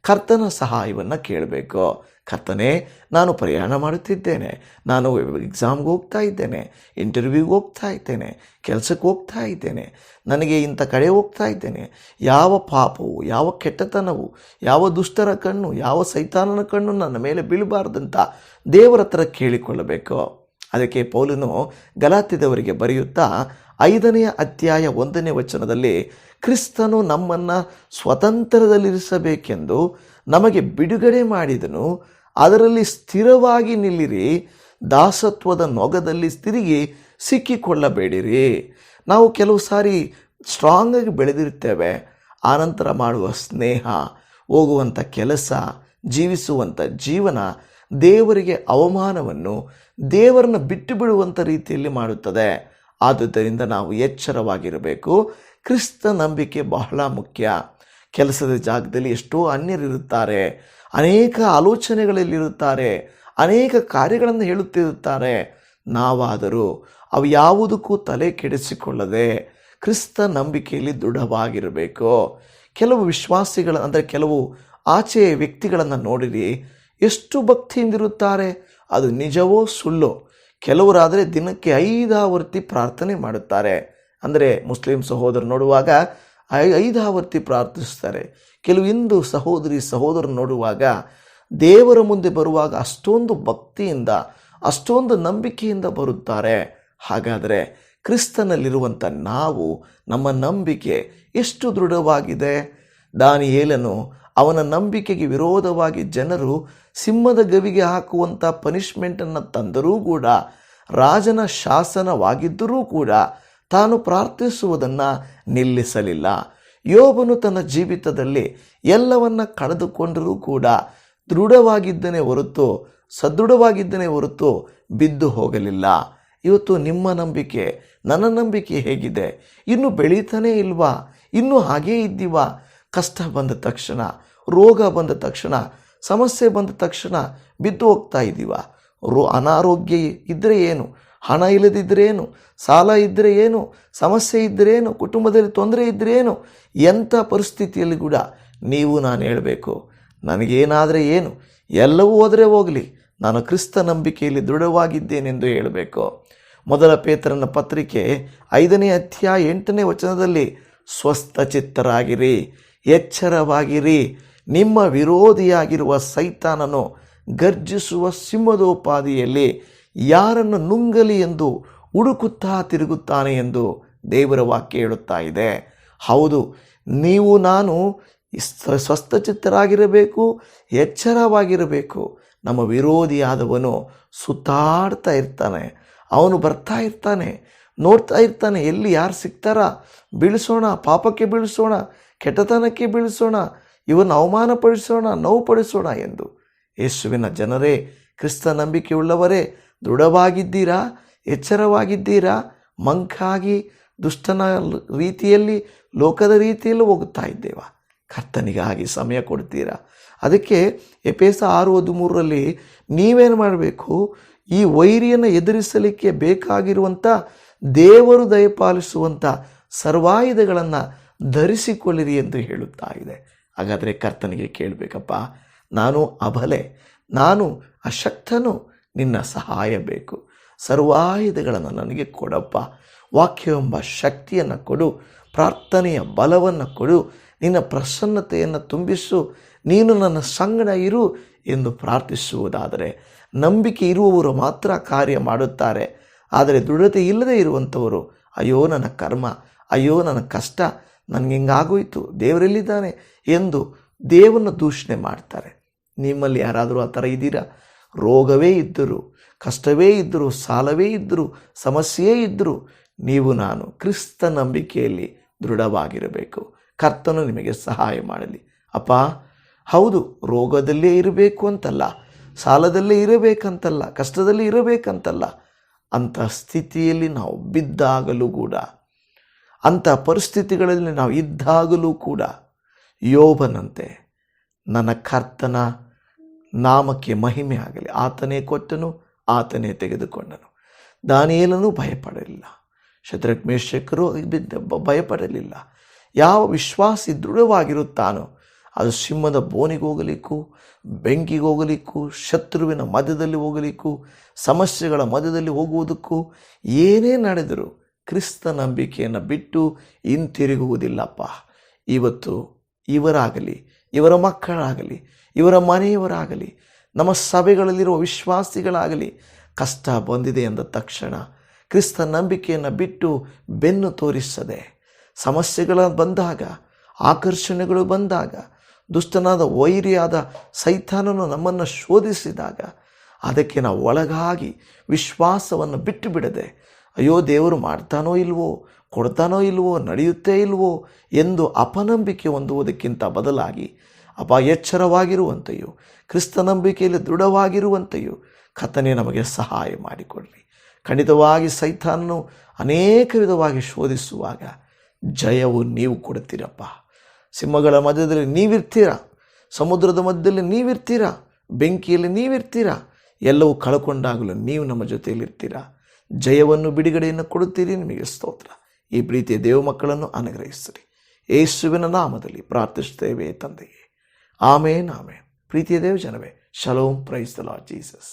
ಕರ್ತನ ಸಹಾಯವನ್ನು ಕೇಳಬೇಕು. ಕರ್ತನೆ, ನಾನು ಪ್ರಯಾಣ ಮಾಡುತ್ತಿದ್ದೇನೆ. ನಾನು ಎಕ್ಸಾಮ್ಗೆ ಹೋಗ್ತಾ ಇದ್ದೇನೆ. ಇಂಟರ್ವ್ಯೂಗೆ ಹೋಗ್ತಾ ಇದ್ದೇನೆ. ಕೆಲಸಕ್ಕೆ ಹೋಗ್ತಾ ಇದ್ದೇನೆ. ನನಗೆ ಇಂಥ ಕಡೆ ಹೋಗ್ತಾ ಇದ್ದೇನೆ. ಯಾವ ಪಾಪವು, ಯಾವ ಕೆಟ್ಟತನವು, ಯಾವ ದುಷ್ಟರ ಕಣ್ಣು, ಯಾವ ಸೈತಾನನ ಕಣ್ಣು ನನ್ನ ಮೇಲೆ ಬೀಳಬಾರ್ದಂತ ದೇವರ ಹತ್ರ ಕೇಳಿಕೊಳ್ಳಬೇಕು. ಅದಕ್ಕೆ ಪೌಲನು ಗಲಾತಿದವರಿಗೆ ಬರೆಯುತ್ತಾ ಐದನೆಯ ಅಧ್ಯಾಯ ಒಂದನೇ ವಚನದಲ್ಲಿ, ಕ್ರಿಸ್ತನು ನಮ್ಮನ್ನು ಸ್ವತಂತ್ರದಲ್ಲಿರಿಸಬೇಕೆಂದು ನಮಗೆ ಬಿಡುಗಡೆ ಮಾಡಿದನು, ಅದರಲ್ಲಿ ಸ್ಥಿರವಾಗಿ ನಿಲ್ಲಿರಿ, ದಾಸತ್ವದ ನೊಗದಲ್ಲಿ ತಿರುಗಿ ಸಿಕ್ಕಿಕೊಳ್ಳಬೇಡಿರಿ. ನಾವು ಕೆಲವು ಸಾರಿ ಸ್ಟ್ರಾಂಗ್ ಆಗಿ ಬೆಳೆದಿರ್ತೇವೆ ಆನಂತರ ಮಾಡುವ ಸ್ನೇಹ, ಹೋಗುವಂಥ ಕೆಲಸ, ಜೀವಿಸುವಂಥ ಜೀವನ, ದೇವರಿಗೆ ಅವಮಾನವನ್ನು ದೇವರನ್ನು ಬಿಟ್ಟು ಬಿಡುವಂಥ ರೀತಿಯಲ್ಲಿ ಮಾಡುತ್ತದೆ. ಆದುದರಿಂದ ನಾವು ಎಚ್ಚರವಾಗಿರಬೇಕು. ಕ್ರಿಸ್ತ ನಂಬಿಕೆ ಬಹಳ ಮುಖ್ಯ. ಕೆಲಸದ ಜಾಗದಲ್ಲಿ ಎಷ್ಟೋ ಅನ್ಯರಿರುತ್ತಾರೆ. ಅನೇಕ ಆಲೋಚನೆಗಳಲ್ಲಿರುತ್ತಾರೆ ಅನೇಕ ಕಾರ್ಯಗಳನ್ನು ಹೇಳುತ್ತಿರುತ್ತಾರೆ. ನಾವಾದರೂ ಅವು ಯಾವುದಕ್ಕೂ ತಲೆ ಕೆಡಿಸಿಕೊಳ್ಳದೆ ಕ್ರಿಸ್ತ ನಂಬಿಕೆಯಲ್ಲಿ ದೃಢವಾಗಿರಬೇಕು. ಕೆಲವು ವಿಶ್ವಾಸಿಗಳ, ಅಂದರೆ ಕೆಲವು ಆಚೆಯ ವ್ಯಕ್ತಿಗಳನ್ನು ನೋಡಿರಿ. ಎಷ್ಟು ಭಕ್ತಿಯಿಂದಿರುತ್ತಾರೆ. ಅದು ನಿಜವೋ ಸುಳ್ಳು. ಕೆಲವರಾದರೆ ದಿನಕ್ಕೆ ಐದಾವರ್ತಿ ಪ್ರಾರ್ಥನೆ ಮಾಡುತ್ತಾರೆ. ಅಂದರೆ ಮುಸ್ಲಿಂ ಸಹೋದರ ನೋಡುವಾಗ ಐದಾವರ್ತಿ ಪ್ರಾರ್ಥಿಸ್ತಾರೆ. ಕೆಲವು ಇಂದು ಸಹೋದರಿ ಸಹೋದರ ನೋಡುವಾಗ ದೇವರ ಮುಂದೆ ಬರುವಾಗ ಅಷ್ಟೊಂದು ಭಕ್ತಿಯಿಂದ, ಅಷ್ಟೊಂದು ನಂಬಿಕೆಯಿಂದ ಬರುತ್ತಾರೆ. ಹಾಗಾದರೆ ಕ್ರಿಸ್ತನಲ್ಲಿರುವಂಥ ನಾವು, ನಮ್ಮ ನಂಬಿಕೆ ಎಷ್ಟು ದೃಢವಾಗಿದೆ? ದಾನಿಯೇಲನು ಅವನ ನಂಬಿಕೆಗೆ ವಿರೋಧವಾಗಿ ಜನರು ಸಿಂಹದ ಗವಿಗೆ ಹಾಕುವಂಥ ಪನಿಷ್ಮೆಂಟನ್ನು ತಂದರೂ ಕೂಡ, ರಾಜನ ಶಾಸನವಾಗಿದ್ದರೂ ಕೂಡ ತಾನು ಪ್ರಾರ್ಥಿಸುವುದನ್ನು ನಿಲ್ಲಿಸಲಿಲ್ಲ. ಯೋಬನು ತನ್ನ ಜೀವಿತದಲ್ಲಿ ಎಲ್ಲವನ್ನ ಕಳೆದುಕೊಂಡರೂ ಕೂಡ ದೃಢವಾಗಿದ್ದನೆ ಹೊರತು, ಸದೃಢವಾಗಿದ್ದನೆ ಹೊರತು ಬಿದ್ದು ಹೋಗಲಿಲ್ಲ. ಇವತ್ತು ನಿಮ್ಮ ನಂಬಿಕೆ, ನನ್ನ ನಂಬಿಕೆ ಹೇಗಿದೆ? ಇನ್ನು ಬೆಳೀತಾನೇ ಇಲ್ವಾ? ಇನ್ನೂ ಹಾಗೇ ಇದ್ದೀವಾ? ಕಷ್ಟ ಬಂದ ತಕ್ಷಣ, ರೋಗ ಬಂದ ತಕ್ಷಣ, ಸಮಸ್ಯೆ ಬಂದ ತಕ್ಷಣ ಬಿದ್ದು ಹೋಗ್ತಾ ಇದ್ದೀವ ರೋ ಅನಾರೋಗ್ಯ ಇದ್ದರೆ ಏನು? ಹಣ ಇಲ್ಲದಿದ್ದರೇನು ಸಾಲ ಇದ್ದರೆ ಏನು? ಸಮಸ್ಯೆ ಇದ್ದರೇನು ಕುಟುಂಬದಲ್ಲಿ ತೊಂದರೆ ಇದ್ದರೇನು ಎಂಥ ಪರಿಸ್ಥಿತಿಯಲ್ಲಿ ಕೂಡ ನೀವು ನಾನು ಹೇಳಬೇಕು, ನನಗೇನಾದರೆ ಏನು? ಎಲ್ಲವೂ ಹೋದರೆ ಹೋಗಲಿ. ನಾನು ಕ್ರಿಸ್ತ ನಂಬಿಕೆಯಲ್ಲಿ ದೃಢವಾಗಿದ್ದೇನೆಂದು ಹೇಳಬೇಕು. ಮೊದಲ ಪೇತ್ರನ ಪತ್ರಿಕೆ ಐದನೇ ಅಧ್ಯಾಯ ಎಂಟನೇ ವಚನದಲ್ಲಿ, ಸ್ವಸ್ಥ ಚಿತ್ತರಾಗಿರಿ, ಎಚ್ಚರವಾಗಿರಿ. ನಿಮ್ಮ ವಿರೋಧಿಯಾಗಿರುವ ಸೈತಾನನು ಗರ್ಜಿಸುವ ಸಿಂಹದೋಪಾದಿಯಲ್ಲಿ ಯಾರನ್ನು ನುಂಗಲಿ ಎಂದು ಹುಡುಕುತ್ತಾ ತಿರುಗುತ್ತಾನೆ ಎಂದು ದೇವರ ವಾಕ್ಯ ಹೇಳುತ್ತಾ ಇದೆ. ಹೌದು, ನೀವು, ನಾನು ಸ್ವಸ್ಥಚಿತ್ತರಾಗಿರಬೇಕು, ಎಚ್ಚರವಾಗಿರಬೇಕು. ನಮ್ಮ ವಿರೋಧಿಯಾದವನು ಸುತ್ತಾಡ್ತಾ ಇರ್ತಾನೆ. ಅವನು ಬರ್ತಾ ಇರ್ತಾನೆ, ನೋಡ್ತಾ ಇರ್ತಾನೆ, ಎಲ್ಲಿ ಯಾರು ಸಿಗ್ತಾರ? ಬೀಳಿಸೋಣ, ಪಾಪಕ್ಕೆ ಬೀಳಿಸೋಣ, ಕೆಟ್ಟತನಕ್ಕೆ ಬೀಳಿಸೋಣ, ಇವನ್ನು ಅವಮಾನಪಡಿಸೋಣ, ನೋವುಪಡಿಸೋಣ ಎಂದು. ಯೇಸುವಿನ ಜನರೇ, ಕ್ರಿಸ್ತ ನಂಬಿಕೆಯುಳ್ಳವರೇ ದೃಢವಾಗಿದ್ದೀರಾ? ಎಚ್ಚರವಾಗಿದ್ದೀರಾ? ಮಂಕಾಗಿ, ದುಷ್ಟನ ರೀತಿಯಲ್ಲಿ, ಲೋಕದ ರೀತಿಯಲ್ಲೂ ಹೋಗುತ್ತಾ ಇದ್ದೇವಾ? ಕರ್ತನಿಗಾಗಿ ಸಮಯ ಕೊಡ್ತೀರಾ? ಅದಕ್ಕೆ ಎಪೇಸ ಆರು ಹದಿಮೂರರಲ್ಲಿ ನೀವೇನು ಮಾಡಬೇಕು? ಈ ವೈರಿಯನ್ನು ಎದುರಿಸಲಿಕ್ಕೆ ಬೇಕಾಗಿರುವಂಥ ದೇವರು ದಯಪಾಲಿಸುವಂಥ ಸರ್ವಾಯುಧಗಳನ್ನು ಧರಿಸಿಕೊಳ್ಳಿರಿ ಎಂದು ಹೇಳುತ್ತಾ ಇದೆ. ಹಾಗಾದರೆ ಕರ್ತನಿಗೆ ಕೇಳಬೇಕಪ್ಪ. ನಾನು ಅಬಲೆ, ನಾನು ಅಶಕ್ತನು ನಿನ್ನ ಸಹಾಯ ಬೇಕು. ಸರ್ವಾಯುಧಗಳನ್ನು ನನಗೆ ಕೊಡಪ್ಪ. ವಾಕ್ಯವೆಂಬ ಶಕ್ತಿಯನ್ನು ಕೊಡು. ಪ್ರಾರ್ಥನೆಯ ಬಲವನ್ನು ಕೊಡು. ನಿನ್ನ ಪ್ರಸನ್ನತೆಯನ್ನು ತುಂಬಿಸು. ನೀನು ನನ್ನ ಸಂಗಡ ಇರು ಎಂದು ಪ್ರಾರ್ಥಿಸುವುದಾದರೆ. ನಂಬಿಕೆ ಇರುವವರು ಮಾತ್ರ ಕಾರ್ಯ ಮಾಡುತ್ತಾರೆ. ಆದರೆ ದೃಢತೆ ಇಲ್ಲದೆ ಇರುವಂಥವರು ಅಯ್ಯೋ ನನ್ನ ಕರ್ಮ, ಅಯ್ಯೋ ನನ್ನ ಕಷ್ಟ, ನನಗೆ ಹಿಂಗಾಗೋಯ್ತು ದೇವರೆಲ್ಲಿದ್ದಾನೆ ಎಂದು ದೇವನ ದೂಷಣೆ ಮಾಡ್ತಾರೆ. ನಿಮ್ಮಲ್ಲಿ ಯಾರಾದರೂ ಆ ಥರ ಇದ್ದೀರಾ? ರೋಗವೇ ಇದ್ದರು, ಕಷ್ಟವೇ ಇದ್ದರೂ, ಸಾಲವೇ ಇದ್ದರೂ, ಸಮಸ್ಯೆಯೇ ಇದ್ದರೂ. ನೀವು ನಾನು ಕ್ರಿಸ್ತ ನಂಬಿಕೆಯಲ್ಲಿ ದೃಢವಾಗಿರಬೇಕು. ಕರ್ತನು ನಿಮಗೆ ಸಹಾಯ ಮಾಡಲಿ. ಅಪ್ಪ, ಹೌದು, ರೋಗದಲ್ಲೇ ಇರಬೇಕು ಅಂತಲ್ಲ, ಸಾಲದಲ್ಲೇ ಇರಬೇಕಂತಲ್ಲ, ಕಷ್ಟದಲ್ಲಿ ಇರಬೇಕಂತಲ್ಲ, ಅಂಥ ಸ್ಥಿತಿಯಲ್ಲಿ ನಾವು ಬಿದ್ದಾಗಲೂ ಕೂಡ, ಅಂಥ ಪರಿಸ್ಥಿತಿಗಳಲ್ಲಿ ನಾವು ಇದ್ದಾಗಲೂ ಕೂಡ ಯೋಬನಂತೆ, ನನ್ನ ಕರ್ತನ ನಾಮಕ್ಕೆ ಮಹಿಮೆ ಆಗಲಿ. ಆತನೇ ಕೊಟ್ಟನು, ಆತನೇ ತೆಗೆದುಕೊಂಡನು. ದಾನಿಯೇಲನು ಭಯಪಡಲಿಲ್ಲ. ಶತ್ರಕ್ ಬಿದ್ದ ಭಯಪಡಲಿಲ್ಲ. ಯಾವ ವಿಶ್ವಾಸಿ ದೃಢವಾಗಿರುತ್ತಾನೋ, ಅದು ಸಿಂಹದ ಬೋನಿಗೆ ಹೋಗಲಿಕ್ಕೂ, ಬೆಂಕಿಗೆ ಹೋಗಲಿಕ್ಕೂ, ಶತ್ರುವಿನ ಮಧ್ಯದಲ್ಲಿ ಹೋಗಲಿಕ್ಕೂ, ಸಮಸ್ಯೆಗಳ ಮಧ್ಯದಲ್ಲಿ ಹೋಗುವುದಕ್ಕೂ ಏನೇ ನಡೆದರೂ ಕ್ರಿಸ್ತ ನಂಬಿಕೆಯನ್ನು ಬಿಟ್ಟು ಹಿಂತಿರುಗುವುದಿಲ್ಲಪ್ಪ. ಇವತ್ತು ಇವರಾಗಲಿ, ಇವರ ಮಕ್ಕಳಾಗಲಿ ಇವರ ಮನೆಯವರಾಗಲಿ, ನಮ್ಮ ಸಭೆಗಳಲ್ಲಿರುವ ವಿಶ್ವಾಸಿಗಳಾಗಲಿ ಕಷ್ಟ ಬಂದಿದೆ ಎಂದ ತಕ್ಷಣ ಕ್ರಿಸ್ತ ನಂಬಿಕೆಯನ್ನು ಬಿಟ್ಟು ಬೆನ್ನು ತೋರಿಸದೆ ಸಮಸ್ಯೆಗಳ ಬಂದಾಗ, ಆಕರ್ಷಣೆಗಳು ಬಂದಾಗ, ದುಷ್ಟನಾದ ವೈರಿಯಾದ ಸೈತಾನನು ನಮ್ಮನ್ನು ಶೋಧಿಸಿದಾಗ ಅದಕ್ಕೆ ನಾವು ಒಳಗಾಗಿ ವಿಶ್ವಾಸವನ್ನು ಬಿಟ್ಟು ಬಿಡದೆ, ಅಯ್ಯೋ ದೇವರು ಮಾಡ್ತಾನೋ ಇಲ್ವೋ, ಕೊಡ್ತಾನೋ ಇಲ್ವೋ, ನಡೆಯುತ್ತೇ ಇಲ್ವೋ ಎಂದು ಅಪನಂಬಿಕೆ ಹೊಂದುವುದಕ್ಕಿಂತ ಬದಲಾಗಿ ಅಪ ಎಚ್ಚರವಾಗಿರುವಂತೆಯೂ ಕ್ರಿಸ್ತ ನಂಬಿಕೆಯಲ್ಲಿ ದೃಢವಾಗಿರುವಂತೆಯೂ ಕಥನೆ ನಮಗೆ ಸಹಾಯ ಮಾಡಿಕೊಡ್ರಿ ಖಂಡಿತವಾಗಿ ಸೈತಾನನು ಅನೇಕ ವಿಧವಾಗಿ ಶೋಧಿಸುವಾಗ ಜಯವು ನೀವು ಕೊಡ್ತೀರಪ್ಪ ಸಿಂಹಗಳ ಮಧ್ಯದಲ್ಲಿ ನೀವಿರ್ತೀರಾ? ಸಮುದ್ರದ ಮಧ್ಯದಲ್ಲಿ ನೀವಿರ್ತೀರಾ? ಬೆಂಕಿಯಲ್ಲಿ ನೀವಿರ್ತೀರಾ? ಎಲ್ಲವೂ ಕಳ್ಕೊಂಡಾಗಲೂ ನೀವು ನಮ್ಮ ಜೊತೆಯಲ್ಲಿರ್ತೀರಾ? ಜಯವನ್ನು ಬಿಡುಗಡೆಯನ್ನು ಕೊಡುತ್ತೀರಿ ನಿಮಗೆ ಸ್ತೋತ್ರ. ಈ ಪ್ರೀತಿಯ ದೇವ ಮಕ್ಕಳನ್ನು ಅನುಗ್ರಹಿಸಿರಿ. ಯೇಸುವಿನ ನಾಮದಲ್ಲಿ ಪ್ರಾರ್ಥಿಸುತ್ತೇವೆ ತಂದೆಯೇ. ಆಮೇನ್ ಆಮೇನ್ ಪ್ರೀತಿಯ ದೇವ ಜನವೇ shalom praise the Lord Jesus